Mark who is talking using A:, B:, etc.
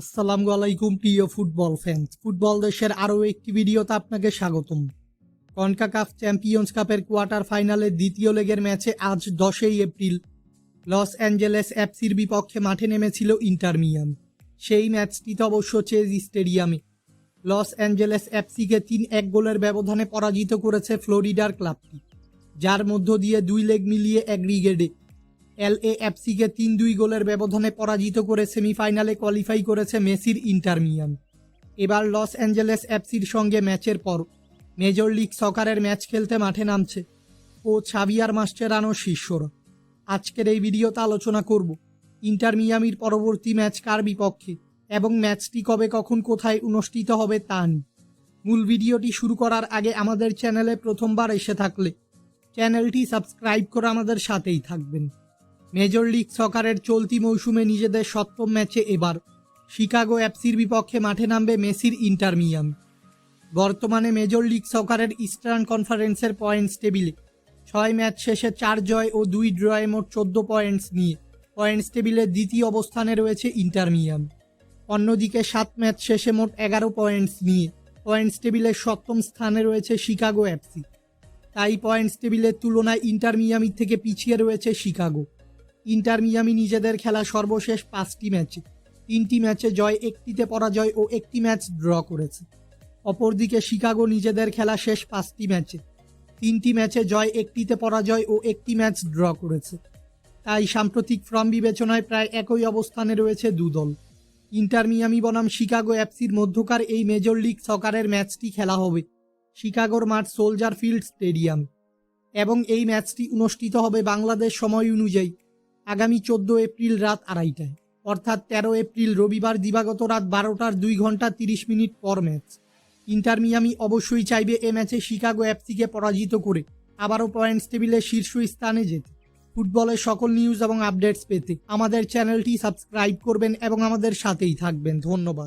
A: আসসালামু আলাইকুম, প্রিয় ফুটবল ফ্যান্স ফুটবল দেশের আরও একটি ভিডিওতে আপনাকে স্বাগতম। কনকাকাফ চ্যাম্পিয়ন্স কাপের কোয়ার্টার ফাইনালের দ্বিতীয় লেগের ম্যাচে আজ দশই এপ্রিল লস অ্যাঞ্জেলেস এফসির বিপক্ষে মাঠে নেমেছিল ইন্টার মিয়ামি সেই ম্যাচটিতে অবশ্য চেজ স্টেডিয়ামে লস অ্যাঞ্জেলেস এফসিকে তিন এক গোলের ব্যবধানে পরাজিত করেছে ফ্লোরিডার ক্লাবটি, যার মধ্য দিয়ে দুই লেগ মিলিয়ে অ্যাগ্রিগেডে এল এ এফসিকে তিন দুই গোলের ব্যবধানে পরাজিত করে সেমিফাইনালে কোয়ালিফাই করেছে মেসির ইন্টার মিয়াম এবার লস অ্যাঞ্জেলেস এফসির সঙ্গে ম্যাচের পর। মেজর লিগ সকারের ম্যাচ খেলতে মাঠে নামছে ও ছাবিয়ার মাস্টেরানো শিষ্যরা। আজকের এই ভিডিওতে আলোচনা করব, ইন্টার মিয়ামির পরবর্তী ম্যাচ কার বিপক্ষে এবং ম্যাচটি কবে, কখন, কোথায় অনুষ্ঠিত হবে তা নিয়ে। মূল ভিডিওটি শুরু করার আগে আমাদের চ্যানেলে প্রথমবার এসে থাকলে চ্যানেলটি সাবস্ক্রাইব করে আমাদের সাথেই থাকবেন। মেজর লিগ সকারের চলতি মৌসুমে নিজেদের সপ্তম ম্যাচে এবার শিকাগো অ্যাপসির বিপক্ষে মাঠে নামবে মেসির ইন্টার মিয়ামি বর্তমানে মেজর লিগ সকারের ইস্টার্ন কনফারেন্সের পয়েন্টস টেবিলে ছয় ম্যাচ শেষে চার জয় ও দুই ড্রয়ে মোট চোদ্দ পয়েন্টস নিয়ে পয়েন্টস টেবিলের দ্বিতীয় অবস্থানে রয়েছে ইন্টার মিয়ামি অন্যদিকে সাত ম্যাচ শেষে মোট এগারো পয়েন্টস নিয়ে পয়েন্টস টেবিলের সপ্তম স্থানে রয়েছে শিকাগো অ্যাপসি। তাই পয়েন্টস টেবিলের তুলনায় ইন্টার মিয়ামির থেকে পিছিয়ে রয়েছে শিকাগো। ইন্টার মিয়ামি নিজেদের খেলা সর্বশেষ পাঁচটি ম্যাচে। তিনটি ম্যাচে জয়, একটিতে পরাজয় ও একটি ম্যাচ ড্র করেছে। অপরদিকে শিকাগো নিজেদের খেলা শেষ পাঁচটি ম্যাচে। তিনটি ম্যাচে জয়, একটিতে পরাজয় ও একটি ম্যাচ ড্র করেছে। তাই সাম্প্রতিক ফর্ম বিবেচনায় প্রায় একই অবস্থানে রয়েছে দুদল ইন্টার মিয়ামি বনাম শিকাগো এফসির মধ্যকার এই মেজর লিগ সকারের ম্যাচটি খেলা হবে শিকাগোর মাঠ সোলজার ফিল্ড স্টেডিয়াম। এবং এই ম্যাচটি অনুষ্ঠিত হবে বাংলাদেশ সময় অনুযায়ী আগামী চোদ্দ এপ্রিল রাত আড়াইটায়। অর্থাৎ তেরো এপ্রিল রবিবার দিবাগত রাত বারোটার দুই ঘণ্টা তিরিশ মিনিট পর ম্যাচ। ইন্টার মিয়ামি অবশ্যই চাইবে এ ম্যাচে শিকাগো অ্যাপসিকে পরাজিত করে আবারও পয়েন্টস টেবিলের শীর্ষ স্থানে যেতে। ফুটবলের সকল নিউজ এবং আপডেটস পেতে আমাদের চ্যানেলটি সাবস্ক্রাইব করবেন এবং আমাদের সাথেই থাকবেন। ধন্যবাদ।